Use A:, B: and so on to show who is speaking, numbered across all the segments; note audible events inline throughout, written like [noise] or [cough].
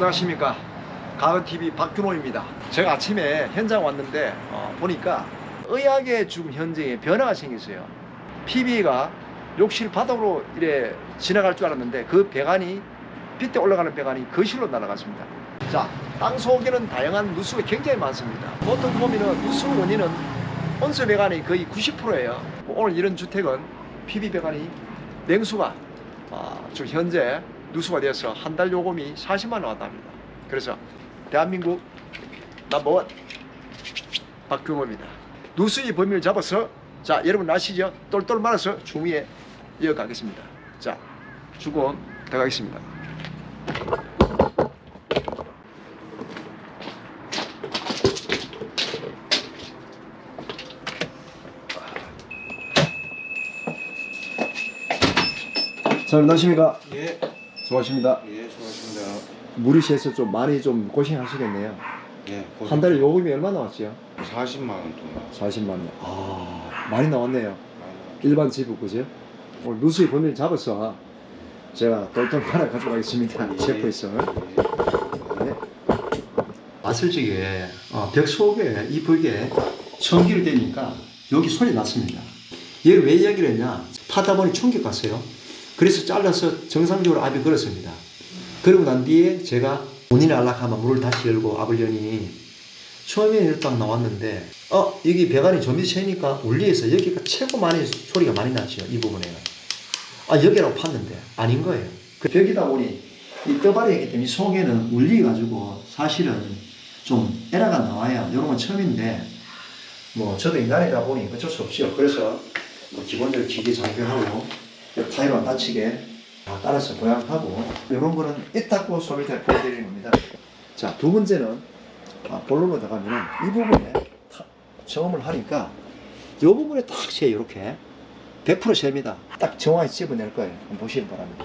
A: 자, 안녕하십니까. 가은TV 박균호입니다. 제가 아침에 현장 왔는데 어, 보니까 의학의 지금 현장에 변화가 생겼어요. PB가 욕실 바닥으로 이래 지나갈 줄 알았는데 그 배관이 빗대 올라가는 배관이 거실로 날아갔습니다. 자, 땅 속에는 다양한 누수가 굉장히 많습니다. 보통 보면은 누수 원인은 온수 배관이 거의 90%예요. 오늘 이런 주택은 PB 배관이 냉수가 아, 지금 현재 누수가 되어서 한 달 요금이 40만 원 왔답니다. 그래서 대한민국 넘버원 박규모입니다. 누수의 범위를 잡아서 자 여러분 아시죠? 똘똘 말아서 중위에 이어가겠습니다. 자 주공 들어가겠습니다. 자, 안녕하십니까?
B: 예,
A: 수고하십니다.
B: 예, 수고하십니다.
A: 새서 좀 많이 좀 고생하시겠네요.
B: 예,
A: 한 달에 요금이 얼마 나왔지요?
B: 40만 원 동안.
A: 40만 원. 아, 많이 나왔네요. 일반 집은 그죠? 오늘 누수의 범위를 잡아서 제가 똘똘 말아 가져가겠습니다. 셰프에서. 네. 왔을 적에 어, 벽 속에 이 벽에 전기를 대니까 여기 소리 났습니다. 얘를 왜 이야기를 했냐? 타다 보니 충격 갔어요. 그래서 잘라서 정상적으로 압이 걸었습니다. 그러고 난 뒤에 제가 본인이 안락하면 문을 다시 열고 압을 여니 처음에 이렇게 딱 나왔는데 어 여기 배관이 좀 새니까 울리에서 여기가 최고 많이 소리가 많이 나죠 이 부분에. 아 여기라고 팠는데 아닌 거예요. 그 벽이다 보니 이 떠발이기 때문에 이 속에는 울리 가지고 사실은 좀 에러가 나와요 이런 건 처음인데 뭐 저도 인간이다 보니 어쩔 수 없죠. 그래서 뭐 기본적으로 기계 장비하고 타이로 안 다치게 다 깔아서 보양하고 이런 거는 이따고 소비자 보여드리는 겁니다 자 두 번째는 아, 본론으로 들어가면 이 부분에 타- 점을 하니까 이 부분에 딱 재, 이렇게 100% 잽니다. 딱 정확히 집어낼 거예요. 보시기 바랍니다.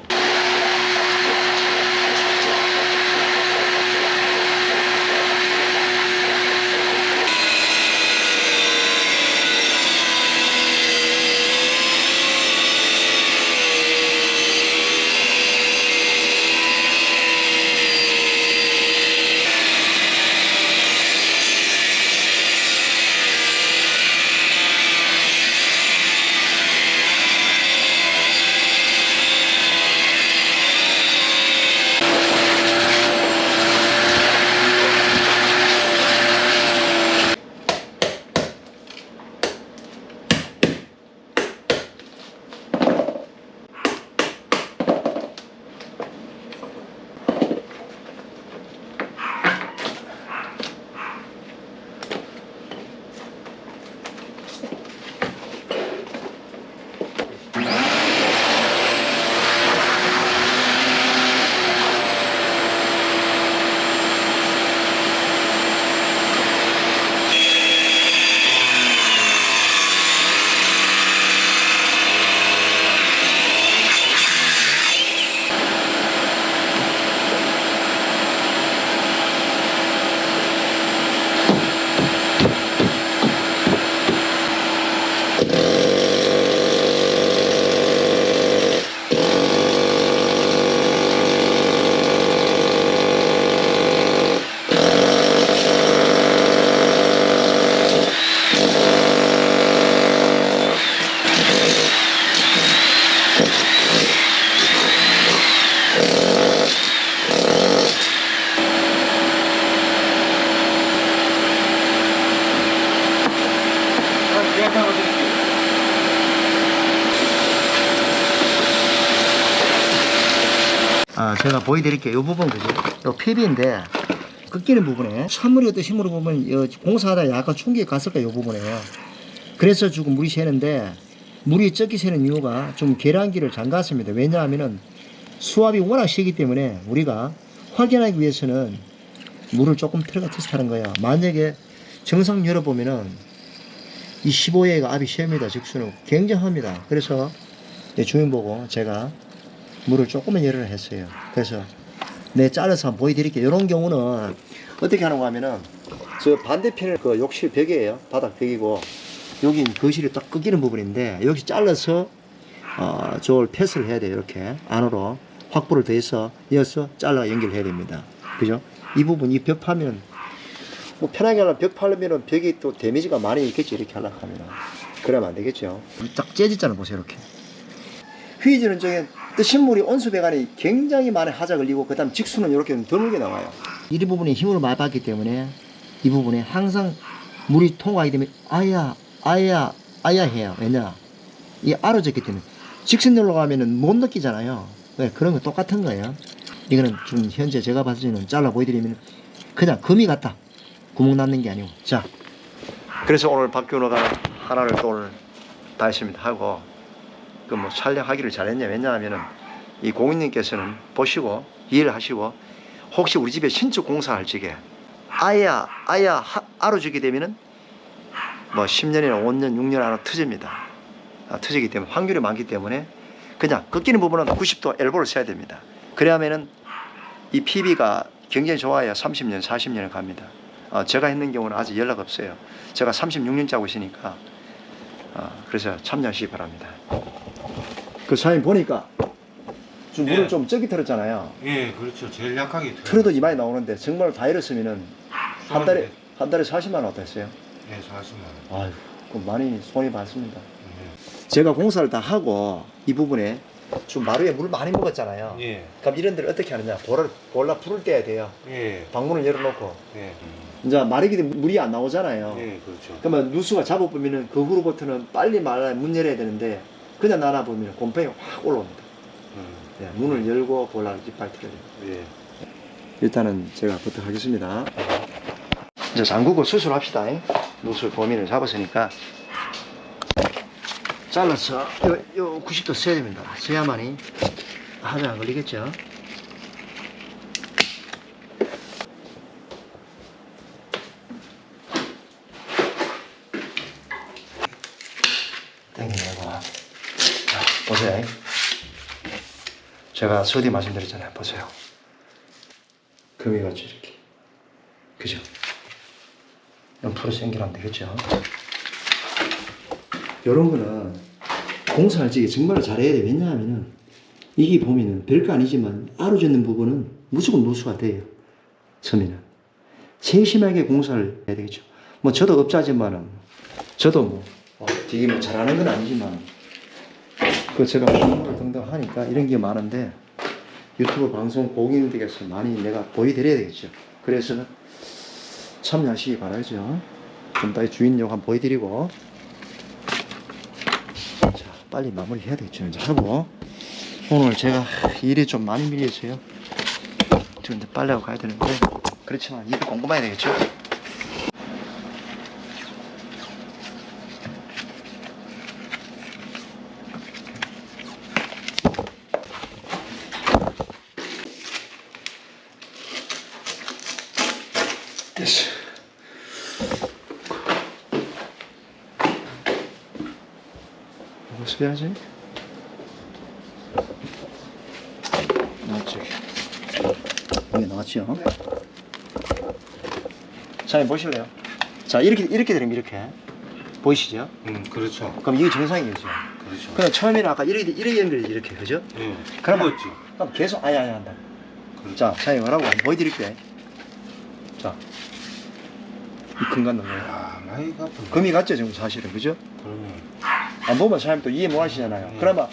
A: 제가 보여드릴게요. 이 부분 그죠? 이 PB인데 꺾이는 부분에 찬물이 어떤 힘으로 보면 여 공사하다 약간 충격이 갔을 거예요. 이 부분에요. 그래서 지금 물이 새는데 물이 적게 새는 이유가 좀 계량기를 잠갔습니다. 왜냐하면은 수압이 워낙 세기 때문에 우리가 확인하기 위해서는 물을 조금 틀어가 테스트하는 거예요. 만약에 정상 열어보면은 이 15회가 압이 셉니다. 직수는 굉장합니다. 그래서 내 주인 보고 제가 물을 조금만 열을 했어요. 그래서 내 잘라서 한번 보여드릴게요. 이런 경우는 어떻게 하는가 하면은 저 반대편에 그 욕실 벽이에요. 바닥 벽이고 여기 거실이 딱 꺾이는 부분인데 여기 잘라서 어, 저걸 패스를 해야 돼요. 이렇게 안으로 확보를 더해서 이어서 잘라 연결해야 됩니다. 그죠? 이 부분 이 벽 파면 뭐 편하게 하면 벽 파려면은 벽이 또 데미지가 많이 있겠죠 이렇게 하려고 하면 그러면 안 되겠죠. 딱 째졌잖아 보세요 이렇게. 휘지는 쪽 에 신물이 온수 배관이 굉장히 많이 하자 걸리고 그 다음 직수는 이렇게 드물게 나와요. 이 부분에 힘을 많이 받기 때문에 이 부분에 항상 물이 통하게 되면 아야 아야 아야 해요. 왜냐 이 알아졌기 때문에 직선열로 가면은 못 느끼잖아요. 네, 그런 거 똑같은 거예요. 이거는 지금 현재 제가 봤을 때는 잘라 보여드리면 그냥 금이 같다. 구멍 남는 게 아니고. 자. 그래서 오늘 박균호가 하나를 또 오늘 다 했습니다. 하고 그 뭐 촬영하기를 잘했냐 왜냐하면은 이 공인님께서는 보시고 이해를 하시고 혹시 우리 집에 신축 공사할 적에 아야 아야 하- 알아주게 되면은 뭐 10년이나 5년 6년 안에 터집니다. 아, 터지기 때문에 확률이 많기 때문에 그냥 꺾이는 부분은 90도 엘보를 써야 됩니다. 그래야면은 이 PB가 굉장히 좋아야 30년, 40년을 갑니다. 어, 제가 했는 경우는 아직 연락 없어요. 제가 36년째 하고 있으니까 어, 그래서 참여하시기 바랍니다. 그 사장님 보니까 좀 물을
B: 네.
A: 좀 적게 틀었잖아요.
B: 예, 그렇죠. 제일 약하게 틀어요.
A: 틀어도 이만이 나오는데 정말 다 잃었으면은 한 달에 한 달에 40만 원 어땠어요?
B: 예, 40만 원.
A: 아유, 그럼 많이 손이 봤습니다.
B: 예.
A: 제가 공사를 다 하고 이 부분에 좀 마루에 물 많이 먹었잖아요.
B: 예.
A: 그럼 이런 데를 어떻게 하느냐? 볼라 불을 떼야 돼요.
B: 예.
A: 방문을 열어놓고
B: 예.
A: 이제 마르기 되면 물이 안 나오잖아요.
B: 예, 그렇죠.
A: 그러면 누수가 잡아보면은 그 후로부터는 빨리 말아 문 열어야 되는데 그냥 나나 보면 곰팡이 확 올라옵니다.
B: 음.
A: 네, 문을 열고 볼라를 이빨 틀어야 돼요.
B: 예.
A: 일단은 제가 부탁하겠습니다. 이제 잠그고 수술합시다. 잉? 누술 범인을 잡았으니까 잘라서 요, 요 90도 써야 됩니다. 써야만이 하자 안 걸리겠죠. 당겨내고 자, 보세요. 잉? 제가 서디 말씀드렸잖아요. 보세요. 금이 같이 이렇게. 그죠? 옆으로 생기면 되겠죠? 요런 거는 공사할 적에 정말 잘해야 돼. 왜냐하면은 이게 보면은 별거 아니지만 아로젓는 부분은 무조건 누수가 돼요. 처음에는. 세심하게 공사를 해야 되겠죠. 뭐 저도 업자지만은 저도 뭐 어, 되게 뭐 잘하는 건 아니지만 그 제가 공부를 등등 하니까 이런 게 많은데 유튜브 방송 고객님들께서 많이 내가 보여드려야 되겠죠. 그래서 참여하시기 바라죠. 좀더 주인용 한번 보여드리고 자 빨리 마무리 해야 되겠죠. 이제 하고 오늘 제가 일이 좀 많이 밀려서요. 지금 이제 빨리 하고 가야 되는데 그렇지만 일을 공부해야 되겠죠. 이거 써야지. 나왔지. 여기 나왔죠. 자, 보실래요? 자, 이렇게 이렇게 게 이렇게 보이시죠?
B: 음, 그렇죠.
A: 그럼 이게 정상이겠죠.
B: 그렇죠.
A: 그럼 처음에는 아까 이렇게 이렇게 연결이 이렇게 그죠?
B: 예.
A: 그럼-
B: 그렇지.
A: 그럼 계속 아야 아야 한다.
B: 그렇죠.
A: 자, 사장님 하라고 한번 보여드릴게요. 자, 이 금간 놈이에요.
B: 아, 많이 갚은.
A: 금이 같죠, 지금 사실은 그죠?
B: 그러면.
A: 안 보면 사람 또 이해 못 하시잖아요.
B: 음.
A: 그러면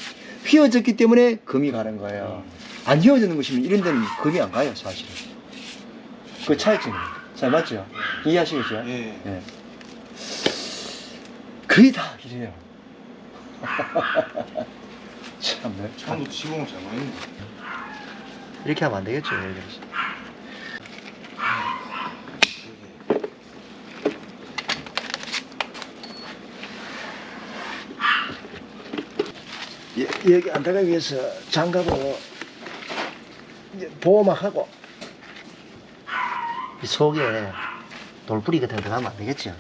A: 휘어졌기 때문에 금이 가는 거예요.
B: 음.
A: 안 휘어지는 것이면 이런 데는 금이 안 가요, 사실은. 그 차이점이에요. 잘 맞죠? 이해하시겠죠?
B: 예.
A: 예. 거의 다 이래요. 참네.
B: 처음부터 시공을 잘못 했네.
A: 이렇게 하면 안 되겠죠, 이렇게. 여- 여기 안 들어가기 위해서 장갑으로 이제 보호막 하고 이 속에 돌뿌리 같은 거 들어가면 안 되겠죠.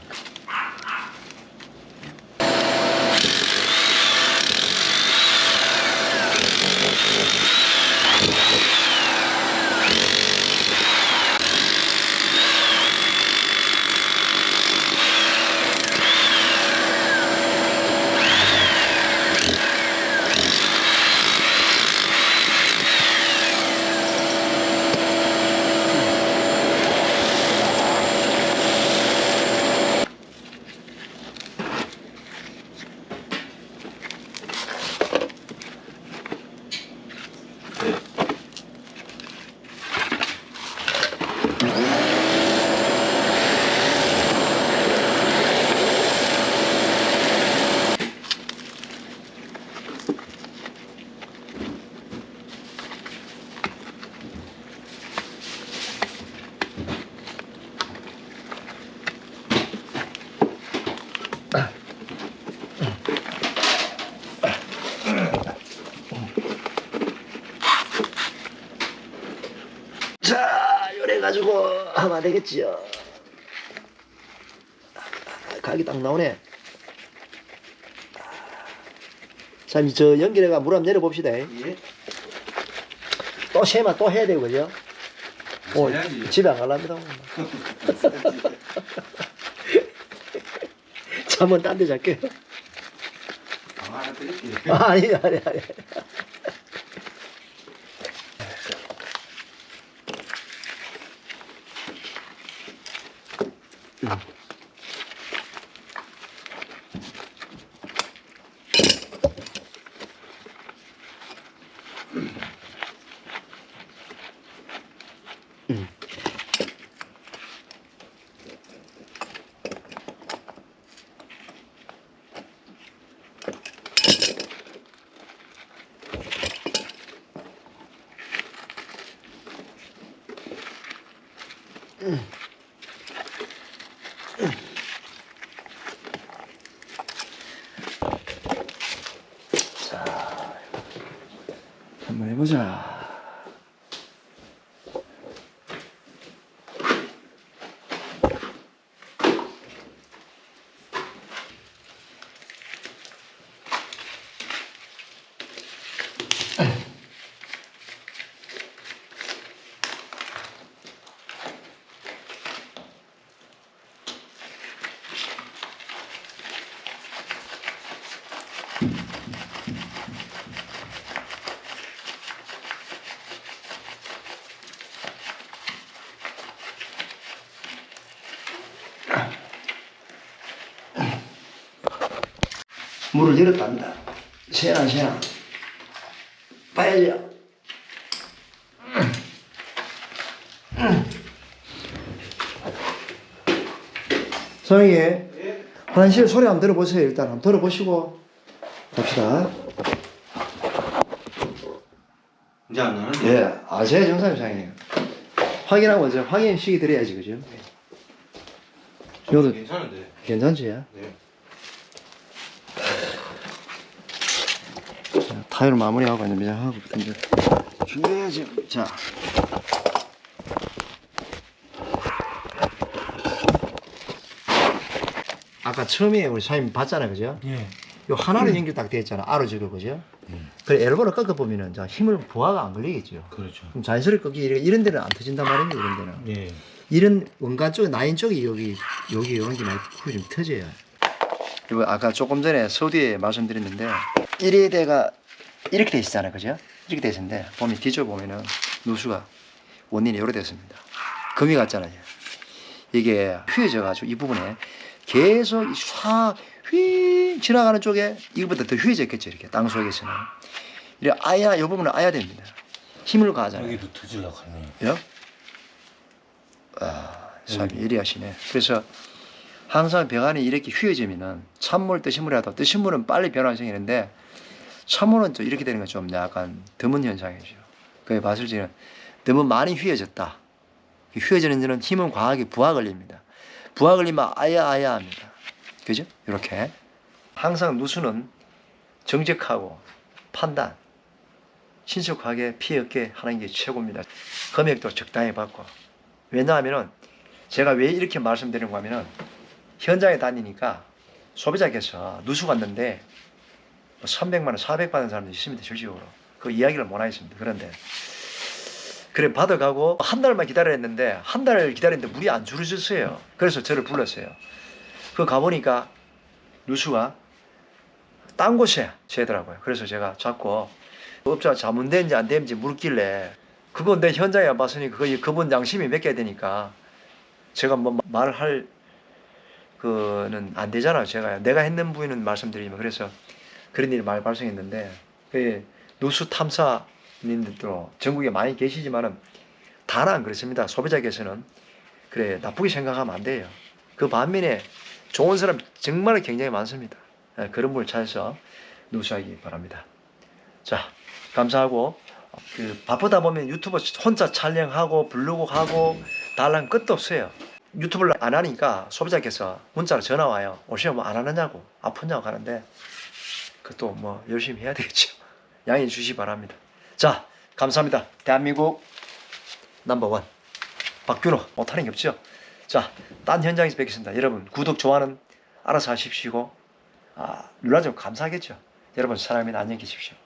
A: Mm-hmm. 되겠지요. 각이 딱 나오네. 자, 이제 저 연기래가 물 한번 내려봅시다.
B: 예.
A: 또 세만 또 해야 되고, 그죠? 오,
B: 해야지.
A: 집에 안 갈랍니다. 잠은 딴 데 잘게요. 아, 아니, 아니, 아니. 자, 한번 해보자. 물을 열었답니다. 새나 새나. 봐야죠. 선생님,
B: 예.
A: 화장실 소리 한번 들어보세요. 일단 한번 들어보시고 봅시다.
B: 이제 안 나는데.
A: 예, 아제 정상이상이에요. 확인하고 이제 확인 시기 드려야지, 그죠? 이것도
B: 괜찮은데.
A: 괜찮지?
B: 네.
A: 자, 타일 마무리하고 이제 미장하고 이제 준비해야지. 자. 아까 처음에 우리 사장님 봤잖아요, 그죠?
B: 예.
A: 요 하나로 연결 딱 되어 있잖아, 아로 저거, 그죠?
B: 음.
A: 그래, 엘보를 꺾어 보면은 자, 힘을 부하가 안 걸리겠죠.
B: 그렇죠.
A: 그럼 자연스럽게 꺾기 이런- 이런 데는 안 터진단 말입니다, 이런 데는.
B: 예.
A: 이런 원간 쪽에 나인 쪽이 여기 여기 이런 게 많이 좀 터져요. 이거 아까 조금 전에 서두에 말씀드렸는데 1회대가 이렇게 돼 있잖아요, 그죠? 이렇게 돼 있는데 보면 뒤쪽 보면은 누수가 원인이 이렇게 됐습니다. 금이 갔잖아요. 이게 휘어져 가지고 이 부분에 계속 쏴휘 지나가는 쪽에 이거보다 더 휘어졌겠죠, 이렇게 땅 속에서는. 이래 아야 이 부분은 아야 됩니다. 힘을 가하잖아요.
B: 여기도 터질라고 하네.
A: 요? 아, 참 예리하시네. 그래서 항상 병안이 이렇게 휘어지면은 찬물, 뜨신물이라도 뜨신물은 빨리 변화 생기는데 찬물은 또 이렇게 되는 건 좀 약간 드문 현상이죠. 그게 때는 너무 많이 휘어졌다. 이 휘어지는 데는 힘은 과하게 부하 걸립니다. 부하 걸리면 아야 아야 합니다. 그죠? 이렇게 항상 누수는 정직하고 판단, 신속하게 피해 없게 하는 게 최고입니다. 금액도 적당히 받고. 왜냐하면은 제가 왜 이렇게 말씀드리는 거 하면은 현장에 다니니까 소비자께서 누수 갔는데 300만 원, 400 받는 사람도 있습니다. 실질적으로. 그 이야기를 못 하겠습니다. 그런데 그래 받아가고 한 달만 기다렸는데 한달 기다렸는데 물이 안 줄어졌어요. 그래서 저를 불렀어요. 그 가보니까 누수가 딴 곳에 새더라고요. 그래서 제가 자꾸 업자 자문된지 안 된지 물길래 그건 내 현장에 안 봤으니까 그 그분 양심이 맡겨야 되니까 제가 뭐 말할 그는 안 되잖아요. 제가 내가 했는 부위는 말씀드리면 그래서 그런 일이 많이 발생했는데 그 누수 탐사님들도 전국에 많이 계시지만은 다는 안 그렇습니다. 소비자께서는 그래 나쁘게 생각하면 안 돼요. 그 반면에 좋은 사람 정말 굉장히 많습니다. 예, 그런 분을 찾아서 누수하기 바랍니다. 자, 감사하고 그 바쁘다 보면 유튜브 혼자 촬영하고 블로그 하고 달랑 끝도 없어요. 유튜브를 안 하니까 소비자께서 문자로 전화 와요. 오시면 뭐 안 하느냐고 아프냐고 하는데 그것도 뭐 열심히 해야 되겠죠. [laughs] 양해해 주시기 바랍니다. 자, 감사합니다. 대한민국 넘버원 박균호 못하는 게 없죠. 자, 딴 현장에서 뵙겠습니다. 여러분 구독 좋아는 알아서 하십시오. 아, 눌러주면 감사하겠죠. 여러분 사랑합니다. 안녕히 계십시오.